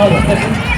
二百块钱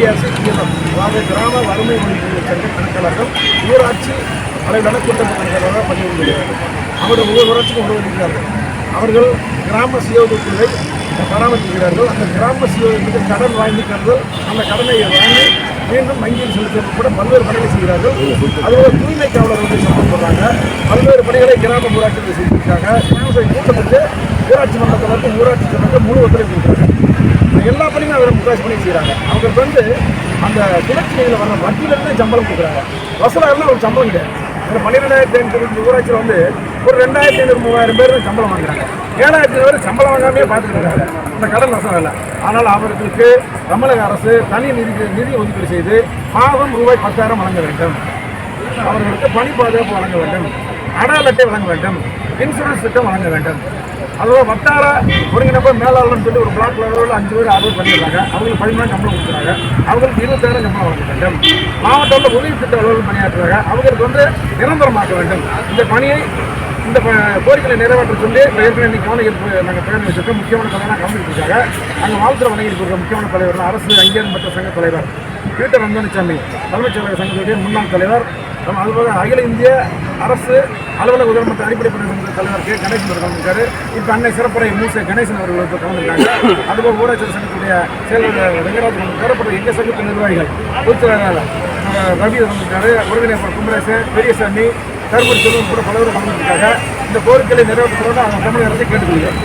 PPRC PMF அதாவது கிராம வறுமை ஒழிப்பு சங்க கணக்காளர்கள் ஊராட்சி அளவிலான கூட்டமைப்பு கணக்காளராக பணிபுரிகிறார்கள். அவர்கள் ஒவ்வொரு ஊராட்சிக்கும் உருவகிக்கிறார்கள் அவர்கள் கிராம சுய பராமரிக்கிறார்கள் அந்த கிராம சுய கடன் வாங்கி தருதல் அந்த கடனை வாங்கி மீண்டும் வங்கியில் செலுத்துவது கூட பல்வேறு பணிகளை செய்கிறார்கள். அதுபோல தூய்மை காவலர்கள் சம்பந்தப்படுறாங்க பல்வேறு பணிகளை கிராம ஊராட்சிகள் செய்திருக்காங்க. கூட்டத்துக்கு ஊராட்சி மன்றத்தில் ஊராட்சி சட்டத்தை முழு ஒத்துழைப்பு எல்லா பணியும் அவர் முக்காசி பண்ணி செய்கிறாங்க அவங்களுக்கு வந்து அந்த கிழக்கில் வர வட்டியிலிருந்து சம்பளம் கொடுக்குறாங்க. வசலாறுலாம் ஒரு சம்பளம் கிடையாது இந்த பன்னிரெண்டாயிரத்தி ஐநூறு ஊராட்சியில் வந்து ஒரு ரெண்டாயிரத்தி ஐநூறு மூவாயிரம் பேர் சம்பளம் வாங்குறாங்க. ஏழாயிரத்தி பேர் சம்பளம் வாங்காமே பார்த்துட்டு இருக்காங்க. இந்த கடன் வசம் இல்லை. ஆனால் அவர்களுக்கு தமிழக அரசு தனி நிதி நிதி ஒதுக்கீடு செய்து மாதம் ரூபாய் பத்தாயிரம் வழங்க வேண்டும். அவர்களுக்கு பணி பாதுகாப்பு வழங்க வேண்டும். அடையாள அட்டை வழங்க வேண்டும். இன்சூரன்ஸ் திட்டம் வழங்க வேண்டும். அதோட வட்டார ஒருங்கிணைப்பு மேலாளர்னு சொல்லி ஒரு பிளாக் லெவலில் அஞ்சு பேர் ஆறு பண்ணிடுறாங்க அவங்களுக்கு பதிமூணு சம்பளம் கொடுக்குறாங்க. அவங்களுக்கு இருபத்தாயிரம் சம்பளம் வழங்க வேண்டும். மாவட்டத்தில் உதவி திட்ட அலுவலகம் பணியாற்றுறாங்க அவங்களுக்கு வந்து நிரந்தரமாக்க வேண்டும். இந்த பணியை இந்த ப- கோரிக்கைகளை நிறைவேற்ற சொல்லி ஏற்கனவே இன்னைக்கு நாங்கள் பேர் வச்சிருக்கோம் முக்கியமான தலைவராக கவனிட்டு இருக்காங்க. அங்கே வாழ்த்துறை வழங்கிட்டு இருக்கிற முக்கியமான தலைவர் அரசு அங்கீகாரம் பெற்ற சங்க தலைவர் பீட்டர் அந்தனிச்சாமி தலைமைச் செயலக சங்கத்துடைய முன்னாள் தலைவர் நம்ம அதுபோக அகில இந்திய அரசு அலுவலக உதவி அடிப்படை பணி தலைவர் கே. கணேசன் அவர்கள் கலந்துருக்காரு இப்போ அன்னை சிறப்புரை மூச கணேசன் அவர்கள் இப்போ கலந்துருக்காங்க அதுபோக ஊராட்சி சங்கத்துடைய செயலர் வெங்கராஜ் கலந்துருக்காரு அப்புறம் எங்கள் சங்கத்து நிர்வாகிகள்? பொதுச்செயலாளர் ரவி கலந்துருக்காரு ஒருங்கிணைப்பாளர் குமரேசன் பெரியசாமி கருப்பூர் செல்வம் கூட பலரும் கலந்துருக்காங்க இந்த கோரிக்கையை நிறைவேற்றுறதோட அவங்க தமிழக அரசை கேட்டுக்கொள்கிறேன்